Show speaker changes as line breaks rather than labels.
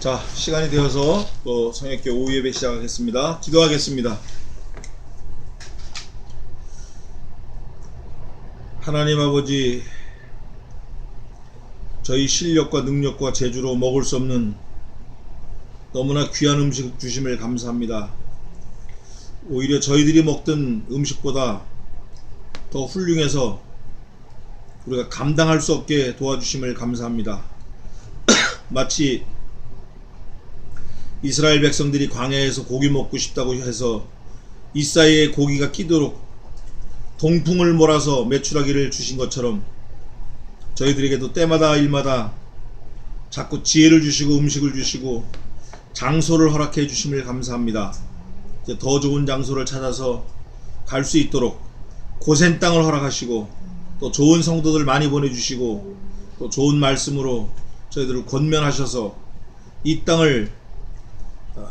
자, 시간이 되어서 또 성역교 오후 예배 시작하겠습니다. 기도하겠습니다. 하나님 아버지, 저희 실력과 능력과 재주로 먹을 수 없는 너무나 귀한 음식 주심을 감사합니다. 오히려 저희들이 먹던 음식보다 더 훌륭해서 우리가 감당할 수 없게 도와주심을 감사합니다. 마치 이스라엘 백성들이 광야에서 고기 먹고 싶다고 해서 이 사이에 고기가 끼도록 동풍을 몰아서 메추라기를 주신 것처럼 저희들에게도 때마다 일마다 자꾸 지혜를 주시고 음식을 주시고 장소를 허락해 주심을 감사합니다. 이제 더 좋은 장소를 찾아서 갈 수 있도록 고센 땅을 허락하시고 또 좋은 성도들 많이 보내주시고 또 좋은 말씀으로 저희들을 권면하셔서 이 땅을 어,